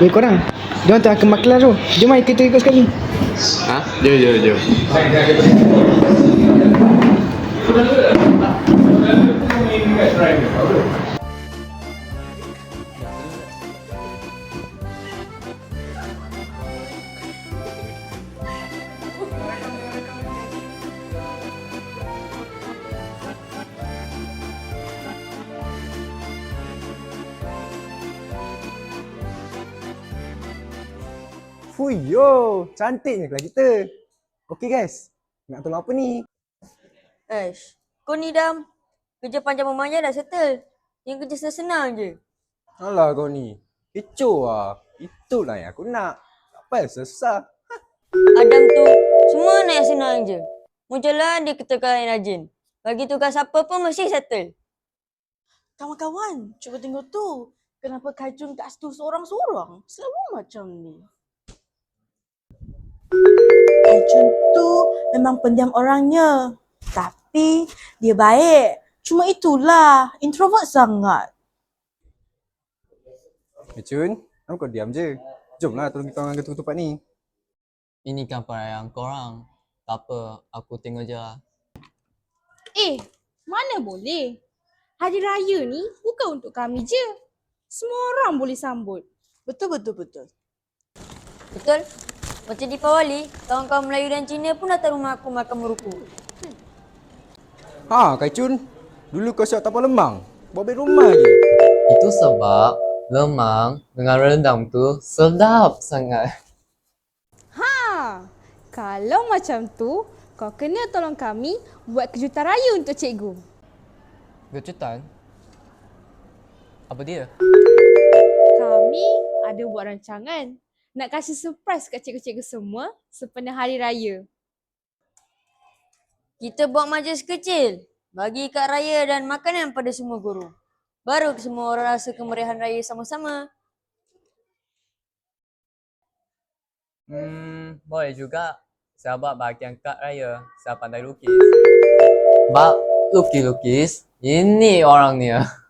Weh korang, dia orang tak ke maklar tu. Jom mari kita ikut sekali. Ha? Jom, jom, jom. Fuyo, cantiknya kelas kita. Okey guys, nak tolong apa ni? Aish, kau ni Dam. Kerja panjang memanja dah settle. Yang kerja senang je. Alah kau ni, kecoh lah. Itulah yang aku nak. Tak payah susah. Adam tu semua nak yang senang je. Muncullah dia ketekan yang rajin. Bagi tugas apa pun mesti settle. Kawan-kawan, cuba tengok tu. Kenapa Kajun kat situ seorang-seorang? Selalu macam ni. Kajun tu memang pendiam orangnya. Tapi dia baik. Cuma itulah, introvert sangat. Kecun, kenapa kau diam je? Jomlah tolong kita orang ketuk tempat ni. Ini kan perayaan korang. Tak apa, aku tengok je lah. Eh, mana boleh? Hari raya ni bukan untuk kami je. Semua orang boleh sambut. Betul, betul, betul. Betul? Macam di Pawali, kawan-kawan Melayu dan Cina pun datang rumah aku makan meruku. Ha, Kecun. Dulu kau siap tapau lemang. Bawa beg rumah je. Itu sebab lemang dengan rendang tu sedap sangat. Ha, kalau macam tu, kau kena tolong kami buat kejutan raya untuk cikgu. Kejutan? Apa dia? Kami ada buat rancangan nak kasih surprise kat cikgu-cikgu semua sepenuh hari raya. Kita buat majlis kecil. Bagi ikat raya dan makanan pada semua guru. Baru semua orang rasa kemeriahan raya sama-sama. Hmm, boleh juga. Sebab bahagian kad raya, saya pandai lukis. Bab lukis-lukis, ini orangnya.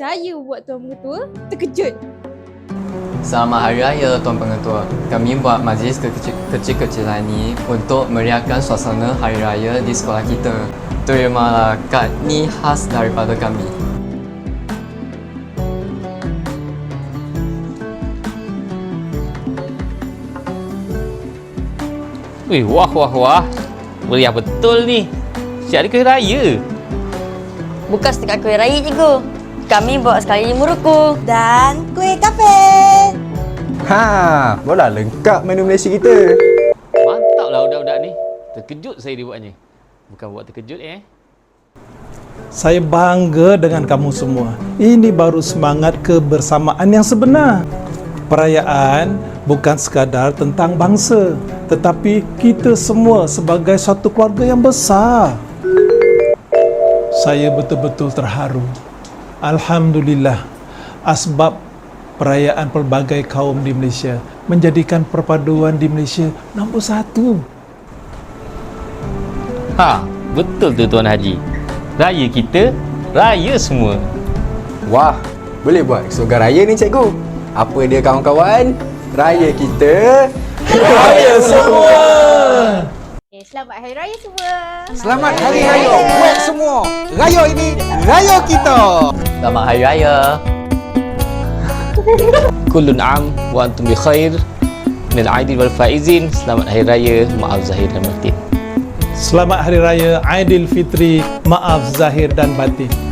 Percaya buat Tuan Ketua terkejut. Selamat Hari Raya Tuan Pengetua. Kami buat majlis kecil- kecil-kecilan ni untuk meriahkan suasana Hari Raya di sekolah kita. Terimalah kad ni khas daripada kami. Wih, wah wah wah. Meriah betul ni. Siap hari raya. Bukan setakat kuih raya cikgu. Kami bawa sekali muruku. Dan kuih kafe. Ha, bola lengkap menu Malaysia kita. Mantaplah budak-budak ni. Terkejut saya dibuatnya. Bukan buat terkejut eh. Saya bangga dengan kamu semua. Ini baru semangat kebersamaan yang sebenar. Perayaan bukan sekadar tentang bangsa, tetapi kita semua sebagai satu keluarga yang besar. Saya betul-betul terharu. Alhamdulillah, asbab perayaan pelbagai kaum di Malaysia menjadikan perpaduan di Malaysia nombor satu. Ha, betul tu Tuan Haji. Raya kita, raya semua. Wah, boleh buat slogan raya ni cikgu. Apa dia kawan-kawan? Raya kita, raya semua. Selamat Hari Raya semua. Selamat Hari Raya buat semua. Raya ini, raya kita. Selamat Hari Raya. Kullun am wa antum bi khair. Minal aidin wal faizin. Selamat Hari Raya. Maaf zahir dan batin. Selamat Hari Raya Aidilfitri, maaf zahir dan batin.